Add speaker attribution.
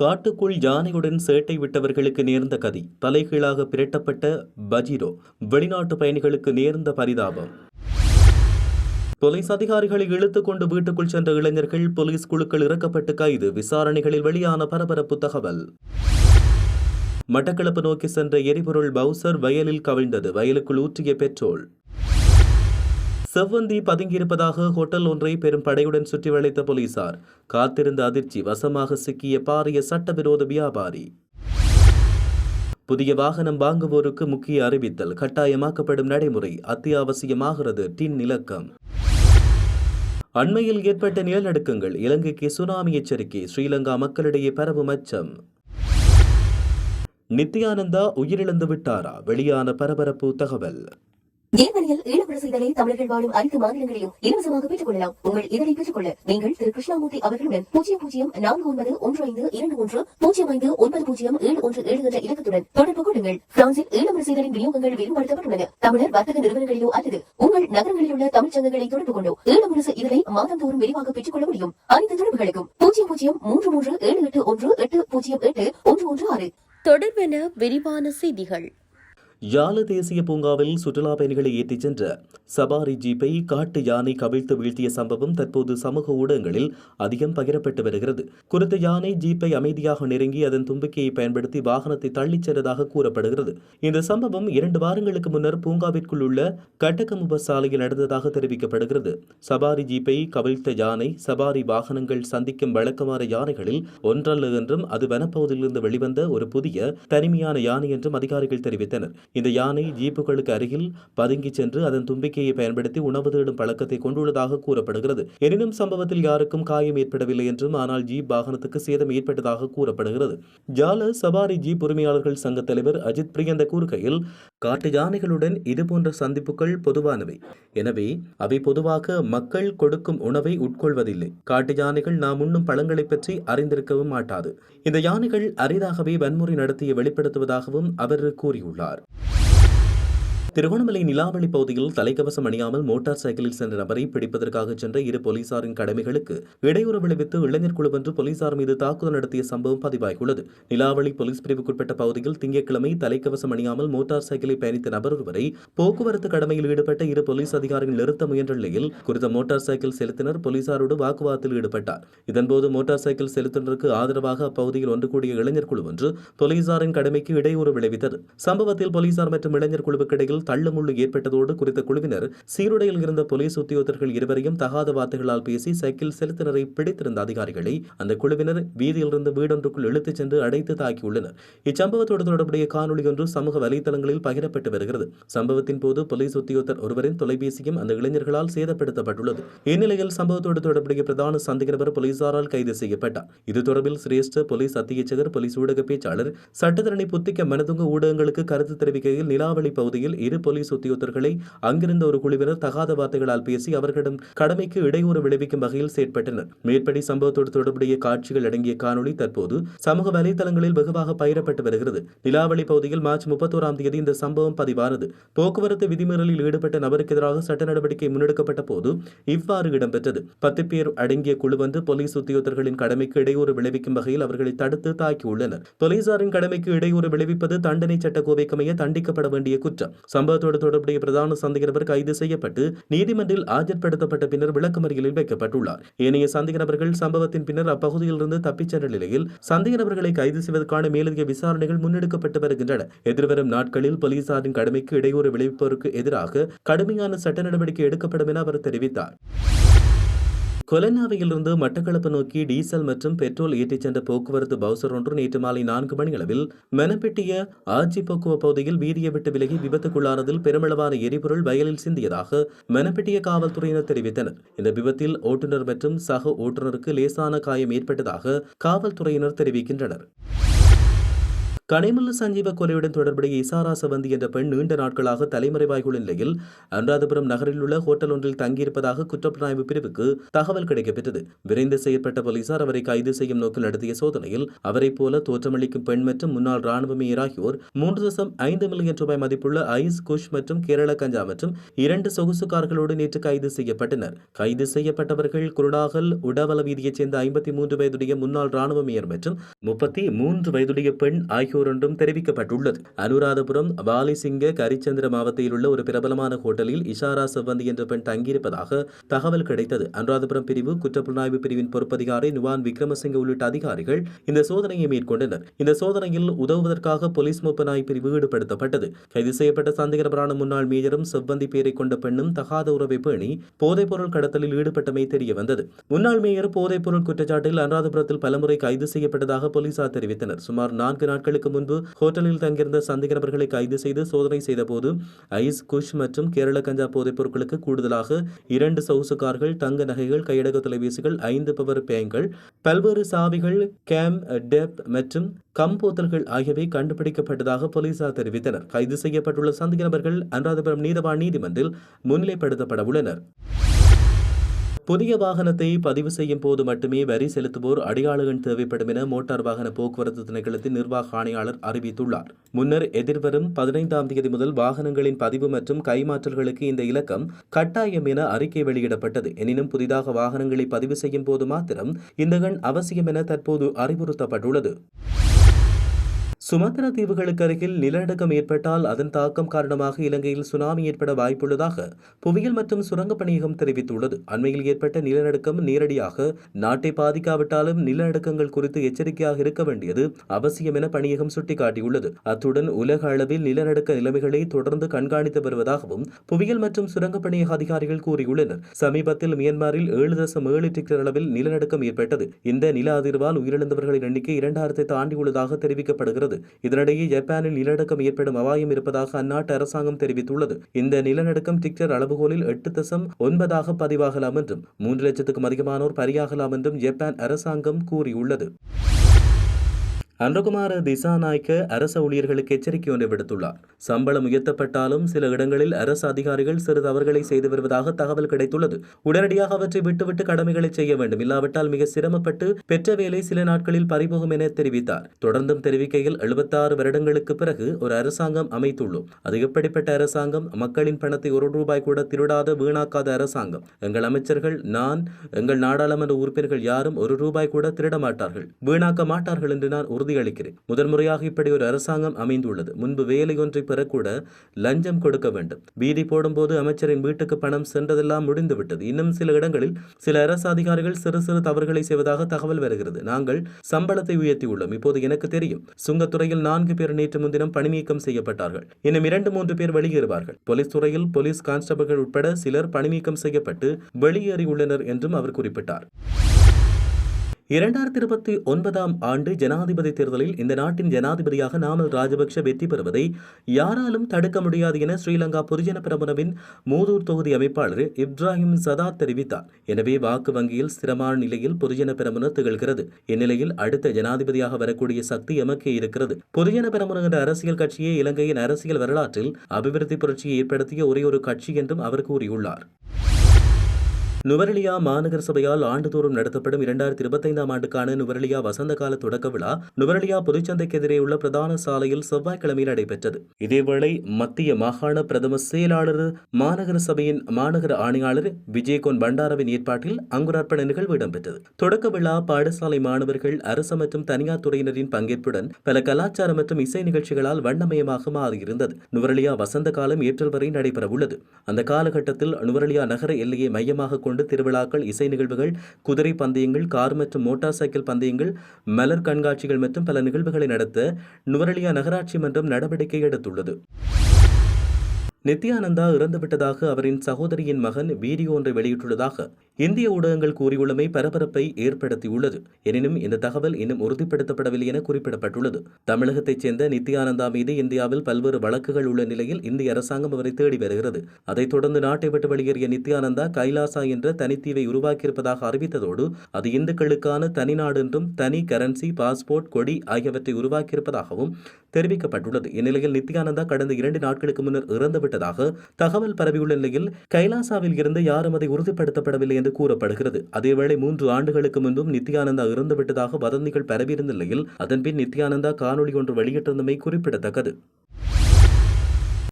Speaker 1: காட்டுக்குள் யானையுடன் சேட்டை விட்டவர்களுக்கு நேர்ந்த கதி. தலைகீழாக பிரட்டப்பட்ட பஜிரோ வெளிநாட்டு பயணிகளுக்கு நேர்ந்த பரிதாபம். போலீஸ் அதிகாரிகளை இழுத்துக்கொண்டு வீட்டுக்குள் சென்ற இளைஞர்கள் போலீஸ் குழுக்கள் இறக்கப்பட்டு கைது. விசாரணைகளில் வெளியான பரபரப்பு தகவல். மட்டக்களப்பு நோக்கி சென்ற எரிபொருள் பவுசர் வயலில் கவிழ்ந்தது. வயலுக்குள் ஊற்றிய பெட்ரோல். செவ்வந்தி பதுங்கியிருப்பதாக ஹோட்டல் ஒன்றை பெரும் படையுடன் சுற்றி வளைத்த போலீசார். காத்திருந்த அதிர்ச்சி வசமாக சிக்கிய பாரிய சட்டவிரோத வியாபாரி. புதிய வாகனம் வாங்குவோருக்கு முக்கிய அறிவித்தல் கட்டாயமாக்கப்படும் நடைமுறை அத்தியாவசியமாகிறது டின் இலக்கம். அண்மையில் ஏற்பட்ட நிலநடுக்கங்கள் இலங்கைக்கு சுனாமி எச்சரிக்கை ஸ்ரீலங்கா மக்களிடையே பரவும் அச்சம். நித்யானந்தா உயிரிழந்து விட்டாரா? வெளியான பரபரப்பு தகவல்.
Speaker 2: ஜெர்மனியில் ஈழப்பட செய்தலை தமிழர்கள் வாழும் அனைத்து மாநிலங்களிலும் இலவசமாக பெற்றுக் கொள்ளலாம் உங்கள் இதனை பெற்றுக்கொள்ள நீங்கள் திரு கிருஷ்ணாமூர்த்தி அவர்களுடன் பூஜ்ஜியம் பூஜ்ஜியம் நான்கு ஒன்பது ஒன்று ஐந்து இரண்டு ஒன்று பூஜ்ஜியம் ஐந்து ஒன்பது பூஜ்ஜியம் ஏழு ஒன்று ஏழு என்ற இலக்கத்துடன் தொடர்பு கொள்ளுங்கள். பிரான்சில் ஈழப்பட செய்தலின் விநியோகங்கள் விரிவுபடுத்தப்பட்டுள்ளன. தமிழர் வர்த்தக நிறுவனங்களிலோ அல்லது உங்கள் நகரங்களில் உள்ள தமிழ்ச் சங்கங்களை தொடர்பு கொண்டோ ஈழமுரசு இதனை மாதந்தோறும் விரிவாக பெற்றுக் கொள்ள முடியும். அனைத்து தொடர்புகளுக்கும் பூஜ்ஜியம் பூஜ்ஜியம் மூன்று மூன்று ஏழு எட்டு ஒன்று எட்டு பூஜ்ஜியம் எட்டு ஒன்று ஒன்று ஆறு.
Speaker 3: தொடர்பென விரிவான செய்திகள்.
Speaker 1: யாழ தேசிய பூங்காவில் சுற்றுலா பயணிகளை ஏற்றிச் சென்ற சபாரி ஜீப்பை காட்டு யானை கவிழ்த்து வீழ்த்திய சம்பவம் தற்போது சமூக ஊடகங்களில் அதிகம் பகிரப்பட்டு வருகிறது. குறித்த யானை ஜீப்பை அமைதியாக நெருங்கி அதன் தும்பிக்கையை பயன்படுத்தி வாகனத்தை தள்ளிச் சென்றதாக கூறப்படுகிறது. இந்த சம்பவம் இரண்டு வாரங்களுக்கு முன்னர் பூங்காவிற்குள் உள்ள கட்டக்கமுப சாலையில் நடந்ததாக தெரிவிக்கப்படுகிறது. சபாரி ஜீப்பை கவிழ்த்த யானை சபாரி வாகனங்கள் சந்திக்கும் வழக்கமான யானைகளில் ஒன்றல்ல என்றும் அது வனப்பகுதியிலிருந்து வெளிவந்த ஒரு புதிய தனிமையான யானை என்றும் அதிகாரிகள் தெரிவித்தனர். இந்த யானை ஜீப்புகளுக்கு அருகில் பதுங்கிச் சென்று அதன் தும்பிக்கையை பயன்படுத்தி உணவு தேடும் பழக்கத்தை கொண்டுள்ளதாக கூறப்படுகிறது. எனினும் சம்பவத்தில் யாருக்கும் காயம் ஏற்படவில்லை என்றும் ஆனால் ஜீப் வாகனத்துக்கு சேதம் ஏற்பட்டதாக கூறப்படுகிறது. ஜால சவாரி ஜீப் உரிமையாளர்கள் சங்க தலைவர் அஜித் பிரியந்த கூறுகையில் காட்டு யானைகளுடன் இதுபோன்ற சந்திப்புகள் பொதுவானவை. எனவே அவை பொதுவாக மக்கள் கொடுக்கும் உணவை உட்கொள்வதில்லை. காட்டு யானைகள் நாம் உண்ணும் பழங்களை பற்றி அறிந்திருக்கவும் மாட்டாது. இந்த யானைகள் அரிதாகவே வன்முறை நடத்திய வெளிப்படுத்துவதாகவும் அவர் கூறியுள்ளார். திருகோணமலை நிலாவளி பகுதியில் தலைக்கவசம் அணியாமல் மோட்டார் சைக்கிளில் சென்ற நபரை பிடிப்பதற்காக சென்ற இரு போலீசாரின் கடமைகளுக்கு இடையூறு விளைவித்து இளைஞர் குழு ஒன்று போலீசார் மீது தாக்குதல் நடத்திய சம்பவம் பதிவாகியுள்ளது. நிலாவளி போலீஸ் பிரிவுக்குட்பட்ட பகுதியில் திங்கட்கிழமை தலைக்கவசம் அணியாமல் மோட்டார் சைக்கிளை பயணித்த நபர் ஒருவரை போக்குவரத்து கடமையில் ஈடுபட்ட இரு போலீஸ் அதிகாரிகள் நிறுத்த முயன்ற நிலையில் குறித்த மோட்டார் சைக்கிள் செலுத்தினர் போலீசாரோடு வாக்குவாதத்தில் ஈடுபட்டார். இதன்போது மோட்டார் சைக்கிள் செலுத்தினருக்கு ஆதரவாக அப்பகுதியில் ஒன்று கூடிய இளைஞர் குழு ஒன்று போலீசாரின் கடமைக்கு இடையூறு விளைவித்தது. சம்பவத்தில் போலீசார் மற்றும் இளைஞர் குழுவுக்கு இடையில் தள்ளுமுள்ளு ஏற்பட்டதோடு குறித்த குழுவினர் சீருடையில் இருந்த போலீஸ் உத்தியோகத்தர்கள் இருவரையும் தகாத வார்த்தைகளால் பேசி சைக்கிள் செலுத்தினரை பிடித்திருந்த அதிகாரிகளை அந்த குழுவினர் வீதியிலிருந்து வீடொன்றுக்குள் இழுத்துச் சென்று அடைத்து தாக்கியுள்ளனர். இச்சம்பவத்தோடு தொடர்புடைய காணொலி ஒன்று சமூக வலைதளங்களில் பகிரப்பட்டு வருகிறது. சம்பவத்தின் போது போலீஸ் உத்தியோகத்தர் ஒருவரின் தொலைபேசியும் அந்த இளைஞர்களால் சேதப்படுத்தப்பட்டுள்ளது. இந்நிலையில் சம்பவத்தோடு தொடர்புடைய பிரதான சந்தேக நபர் போலீசாரால் கைது செய்யப்பட்டார். இது தொடர்பில் சிரேஷ்ட போலீஸ் அத்தியட்சகர் போலீஸ் ஊடக பேச்சாளர் சட்டத்தரணி புத்திக்க மனதுங்க ஊடகங்களுக்கு கருத்து தெரிவிக்கையில் நிலாவளி பகுதியில் இரு போலீஸ் உத்தியோகத்தர்களை அங்கிருந்த ஒரு குழுவினர் தகாத வார்த்தைகளால் பேசி அவர்களிடம் கடமைக்கு இடையூறு விளைவிக்கும் வகையில் செயற்பட்டனர். மேற்படி சம்பவத்தோடு தொடர்புடைய காட்சிகள் அடங்கிய காணொலி தற்போது சமூக வலைதளங்களில் வெகுவாக பயிரப்பட்டு வருகிறது. நிலாவளி பகுதியில் மார்ச் முப்பத்தோராம் தேதி இந்த சம்பவம் பதிவானது. போக்குவரத்து விதிமீறலில் ஈடுபட்ட நபருக்கு எதிராக சட்ட நடவடிக்கை முன்னெடுக்கப்பட்ட போது இவ்வாறு இடம்பெற்றது. பத்து பேர் அடங்கிய குழு வந்து போலீஸ் உத்தியோகத்தர்களின் கடமைக்கு இடையூறு விளைவிக்கும் வகையில் அவர்களை தடுத்து தாக்கியுள்ளனர். போலீசாரின் கடமைக்கு இடையூறு விளைவிப்பது தண்டனை சட்ட கோவைக்கமைய தண்டிக்கப்பட வேண்டிய குற்றம். சம்பவத்தோடு தொடர்புடைய பிரதான சந்தேக நபர் கைது செய்யப்பட்டு நீதிமன்றில் ஆஜர்படுத்தப்பட்ட பின்னர் விளக்கமறியலில் வைக்கப்பட்டுள்ளார். ஏனைய சந்தேக நபர்கள் சம்பவத்தின் பின்னர் அப்பகுதியிலிருந்து தப்பிச் சென்ற நிலையில் சந்தேக நபர்களை கைது செய்வதற்கான மேலதிக விசாரணைகள் முன்னெடுக்கப்பட்டு வருகின்றன. எதிர்வரும் நாட்களில் போலீசாரின் கடமைக்கு இடையூறு விளைவிப்போருக்கு எதிராக கடுமையான சட்ட நடவடிக்கை எடுக்கப்படும் என அவர் தெரிவித்தார். கொலனாவையிலிருந்து மட்டக்களப்பு நோக்கி டீசல் மற்றும் பெட்ரோல் ஏற்றிச் சென்ற போக்குவரத்து பவுசர் ஒன்று நேற்று மாலை நான்கு மணியளவில் மெனப்பெட்டிய ஆட்சி போக்குவ பகுதியில் வீதியை விட்டு விலகி விபத்துக்குள்ளானதில் பெருமளவான எரிபொருள் வயலில் சிந்தியதாக மெனப்பெட்டிய காவல்துறையினர் தெரிவித்தனர். இந்த விபத்தில் ஓட்டுநர் மற்றும் சக ஓட்டுநருக்கு லேசான காயம் ஏற்பட்டதாக காவல்துறையினர் தெரிவிக்கின்றனர். கடைமல்ல சஞ்சீவ கொலையுடன் தொடர்புடைய இசாரா சவந்தி என்ற பெண் நீண்ட நாட்களாக தலைமறைவாகியுள்ள நிலையில் அனுராதபுரம் நகரில் உள்ள ஹோட்டல் ஒன்றில் தங்கியிருப்பதாக குற்றப்புலனாய்வு பிரிவுக்கு தகவல் கிடைக்கப்பெற்றது. விரைந்து செய்யப்பட்ட போலீசார் அவரை கைது செய்யும் நோக்கில் நடத்திய சோதனையில் அவரை போல தோற்றமளிக்கும் பெண் மற்றும் முன்னாள் ராணுவ மேயர் ஆகியோர் மூன்று தசம் ஐந்து மில்லியன் ரூபாய் மதிப்புள்ள ஐஸ் குஷ் மற்றும் கேரள கஞ்சா மற்றும் இரண்டு சொகுசு கார்களோடு நேற்று கைது செய்யப்பட்டனர். கைது செய்யப்பட்டவர்கள் குருடாகல் உடவல வீதியைச் சேர்ந்த ஐம்பத்தி மூன்று வயதுடைய முன்னாள் ராணுவ மேயர் மற்றும் முப்பத்தி மூன்று வயதுடைய பெண் ஆகியோர் என்றும் தெரிவிக்கப்பட்டுள்ளது. அனுராதபுரம் பாலிசிங்க கரிச்சந்திர மாவட்டத்தில் உள்ள ஒரு பிரபலமான ஹோட்டலில் இஷாரா செவ்வந்தி என்ற பெண் தங்கியிருப்பதாக தகவல் கிடைத்தது. அனுராதபுரம் பிரிவு குற்றப்புலனாய்வு பிரிவின் பொறுப்பதிகாரி நுவான் விக்ரமசிங்க உள்ளிட்ட அதிகாரிகள் இந்த சோதனையை மேற்கொண்டனர். இந்த சோதனையில் உதவுவதற்காக போலீஸ் மூப்பனாய் பிரிவு ஈடுபடுத்தப்பட்டது. கைது செய்யப்பட்ட சந்தேகபரான முன்னாள் மேஜரும் செவ்வந்தி பேரை கொண்ட பெண்ணும் தகாத உறவை பேணி போதைப்பொருள் கடத்தலில் ஈடுபட்டமை தெரிய வந்தது முன்னாள் மேயர் போதைப்பொருள் குற்றச்சாட்டில் அனுராதபுரத்தில் பலமுறை கைது செய்யப்பட்டதாக போலீசார் தெரிவித்தனர். சுமார் நான்கு நாட்களுக்கு முன்பு ஹோட்டலில் தங்கியிருந்த சந்தேக நபர்களை கைது செய்து சோதனை செய்தபோது ஐஸ் குஷ் மற்றும் கேரள கஞ்சா போதைப் பொருட்களுக்கு கூடுதலாக இரண்டு சொகுசு கார்கள் தங்க நகைகள் கையடக தொலைபேசிகள் ஐந்து பவர் பேங்கள் பல்வேறு சாவிகள் கேம் டெப் மற்றும் கம் போத்தல்கள் ஆகியவை கண்டுபிடிக்கப்பட்டதாக போலீசார் தெரிவித்தனர். கைது செய்யப்பட்டுள்ள சந்தேக நபர்கள் அனுராதபுரம் நீதவான் நீதிமன்றில் முன்னிலைப்படுத்தப்பட உள்ளனர். புதிய வாகனத்தை பதிவு செய்யும் போது மட்டுமே வரி செலுத்துவோர் அடையாளங்கள் தேவைப்படும் என மோட்டார் வாகன போக்குவரத்து திணைக்களத்தின் நிர்வாக ஆணையாளர் அறிவித்துள்ளார். முன்னர் எதிர்வரும் பதினைந்தாம் தேதி முதல் வாகனங்களின் பதிவு மற்றும் கைமாற்றல்களுக்கு இந்த இலக்கம் கட்டாயம் என அறிக்கை வெளியிடப்பட்டது. எனினும் புதிதாக வாகனங்களை பதிவு செய்யும் போது மாத்திரம் இந்த எண் அவசியம் என தற்போது அறிவுறுத்தப்பட்டுள்ளது. சுமத்ரா தீவுகளுக்கு அருகில் நிலநடுக்கம் ஏற்பட்டால் அதன் தாக்கம் காரணமாக இலங்கையில் சுனாமி ஏற்பட வாய்ப்புள்ளதாக புவியியல் மற்றும் சுரங்கப் பணியகம் தெரிவித்துள்ளது. அண்மையில் ஏற்பட்ட நிலநடுக்கம் நேரடியாக நாட்டை பாதிக்காவிட்டாலும் நிலநடுக்கங்கள் குறித்து எச்சரிக்கையாக இருக்க வேண்டியது அவசியம் என பணியகம் சுட்டிக்காட்டியுள்ளது. அத்துடன் உலக அளவில் நிலநடுக்க நிலைமைகளை தொடர்ந்து கண்காணித்து வருவதாகவும் புவியியல் மற்றும் சுரங்கப் பணியக அதிகாரிகள் கூறியுள்ளனர். சமீபத்தில் மியான்மரில் ஏழு தசம் ஏழு டிக்டர் அளவில் நிலநடுக்கம் ஏற்பட்டது. இந்த நில அதிர்வால் உயிரிழந்தவர்களின் எண்ணிக்கை இரண்டாயிரத்தை தாண்டியுள்ளதாக தெரிவிக்கப்படுகிறது. இதனிடையே ஜப்பானில் நிலநடுக்கம் ஏற்படும் அபாயம் இருப்பதாக அந்நாட்டு அரசாங்கம் தெரிவித்துள்ளது. இந்த நிலநடுக்கம் டிக்டர் அளவுகோலில் எட்டு தசம் ஒன்பதாக பதிவாகலாம் என்றும் மூன்று லட்சத்துக்கும் அதிகமானோர் பலியாகலாம் என்றும் ஜப்பான் அரசாங்கம் கூறியுள்ளது. அன்றகுமார திசாநாயக்க அரச ஊழியர்களுக்கு எச்சரிக்கை ஒன்றை விடுத்துள்ளார். சம்பளம் உயர்த்தப்பட்டாலும் சில இடங்களில் அரசு அதிகாரிகள் சிறு தவறுகளை செய்து வருவதாக தகவல் கிடைத்துள்ளது. உடனடியாக அவற்றை விட்டுவிட்டு கடமைகளை செய்ய வேண்டும். இல்லாவிட்டால் மிக சிரமப்பட்டு பெற்ற வேலை சில நாட்களில் பறிபோகும் என தெரிவித்தார். தொடர்ந்தும் தெரிவிக்கையில் எழுபத்தாறு வருடங்களுக்கு பிறகு ஒரு அரசாங்கம் அமைத்துள்ளோம். அது எப்படிப்பட்ட அரசாங்கம்? மக்களின் பணத்தை ஒரு ரூபாய் கூட திருடாத வீணாக்காத அரசாங்கம். எங்கள் அமைச்சர்கள் நான் எங்கள் நாடாளுமன்ற உறுப்பினர்கள் யாரும் ஒரு ரூபாய் கூட திருட மாட்டார்கள் வீணாக்க மாட்டார்கள் என்று நான் உறுதியளிக்கிறேன் முதன்முறையாக இப்படி ஒரு அரசாங்கம் அமைந்துள்ளது. முன்பு வேலை ஒன்றை பெறக்கூட லஞ்சம் கொடுக்க வேண்டும். பீதி போடும்போது அமைச்சரின் வீட்டுக்கு பணம் சென்றதெல்லாம் முடிந்துவிட்டது. இன்னும் சில இடங்களில் சில அரசு அதிகாரிகள் சிறு சிறு தவறுகளை செய்வதாக தகவல் வருகிறது. நாங்கள் சம்பளத்தை உயர்த்தியுள்ளோம். இப்போது எனக்கு தெரியும் சுங்கத்துறையில் நான்கு பேர் நேற்று முன்தினம் பணிநீக்கம் செய்யப்பட்டார்கள். இன்னும் இரண்டு மூன்று பேர் வெளியேறுவார்கள். போலீஸ் துறையில் போலீஸ் கான்ஸ்டபிள்கள் உட்பட சிலர் பணிநீக்கம் செய்யப்பட்டு வெளியேறியுள்ளனர் என்றும் அவர் குறிப்பிட்டார். இரண்டாயிரத்தி இருபத்தி ஒன்பதாம் ஆண்டு ஜனாதிபதி தேர்தலில் இந்த நாட்டின் ஜனாதிபதியாக நாமல் ராஜபக்ஷ வெற்றி பெறுவதை யாராலும் தடுக்க முடியாது என ஸ்ரீலங்கா பொதுஜன பிரமுனவின் மூதூர் தொகுதி அமைப்பாளர் இப்ராஹிம் சதாத் தெரிவித்தார். எனவே வாக்கு வங்கியில் ஸ்திரமான நிலையில் பொதுஜன பிரமுன திகழ்கிறது. இந்நிலையில் அடுத்த ஜனாதிபதியாக வரக்கூடிய சக்தி எமக்கே இருக்கிறது. பொதுஜன பிரமுன என்ற அரசியல் கட்சியே இலங்கையின் அரசியல் வரலாற்றில் அபிவிருத்தி புரட்சியை ஏற்படுத்திய ஒரே ஒரு கட்சி என்றும் அவர் கூறியுள்ளார். நுவரெலியா மாநகர சபையால் ஆண்டுதோறும் நடத்தப்படும் இரண்டாயிரத்தி இருபத்தைந்தாம் ஆண்டுக்கான நுவரெலியா வசந்த கால தொடக்க விழா நுவரெலியா பொதுச்சந்தைக்கு எதிரே உள்ள பிரதான சாலையில் செவ்வாய்க்கிழமை நடைபெற்றது. இதேவேளை மத்திய மாகாண பிரதம செயலாளர் மாநகர சபையின் மாநகர ஆணையாளர் விஜயகோன் பண்டாரவின் ஏற்பாட்டில் அங்குரார்ப்பண நிகழ்வு இடம்பெற்றது. தொடக்க விழா பாடசாலை மாணவர்கள் அரசு மற்றும் தனியார் துறையினரின் பங்கேற்புடன் பல கலாச்சார மற்றும் இசை நிகழ்ச்சிகளால் வண்ணமயமாக மாறியிருந்தது. நுவரெலியா வசந்த காலம் ஏப்ரல் வரை நடைபெறவுள்ளது. அந்த காலகட்டத்தில் நுவரெலியா நகர எல்லையை மையமாக கொண்டு திருவிழாக்கள் இசை நிகழ்வுகள் குதிரை பந்தயங்கள் கார் மற்றும் மோட்டார் சைக்கிள் பந்தயங்கள் மலர் கண்காட்சிகள் மற்றும் பல நிகழ்வுகளை நடத்த நுவரெலியா நகராட்சி மன்றம் நடவடிக்கை எடுத்துள்ளது. நித்யானந்தா இறந்துவிட்டதாக அவரின் சகோதரியின் மகன் வீடியோ ஒன்றை வெளியிட்டுள்ளதாக இந்திய ஊடகங்கள் கூறியுள்ளமை பரபரப்பை ஏற்படுத்தியுள்ளது. எனினும் இந்த தகவல் இன்னும் உறுதிப்படுத்தப்படவில்லை என குறிப்பிடப்பட்டுள்ளது. தமிழகத்தைச் சேர்ந்த நித்யானந்தா மீது இந்தியாவில் பல்வேறு வழக்குகள் உள்ள நிலையில் இந்திய அரசாங்கம் அவரை தேடி வருகிறது. அதைத் தொடர்ந்து நாட்டை விட்டு வெளியேறிய நித்யானந்தா கைலாசா என்ற தனித்தீவை உருவாக்கியிருப்பதாக அறிவித்ததோடு அது இந்துக்களுக்கான தனி நாடு என்றும் தனி கரன்சி பாஸ்போர்ட் கொடி ஆகியவற்றை உருவாக்கியிருப்பதாகவும் தெரிவிக்கப்பட்டுள்ளது. இந்நிலையில் நித்யானந்தா கடந்த இரண்டு நாட்களுக்கு முன்னர் இறந்துவிட்டதாக தகவல் பரவியுள்ள நிலையில் கைலாசாவில் இருந்து யாரும் அதை உறுதிப்படுத்தப்படவில்லை என்று என்று கூறப்படுகிறது. அதேவேளை மூன்று ஆண்டுகளுக்கு முன்பும் நித்யானந்தா இறந்துவிட்டதாக வதந்திகள் பரவியிருந்த நிலையில் அதன்பின் நித்யானந்தா காணொலி ஒன்று வெளியிட்டிருந்தமை குறிப்பிடத்தக்கது.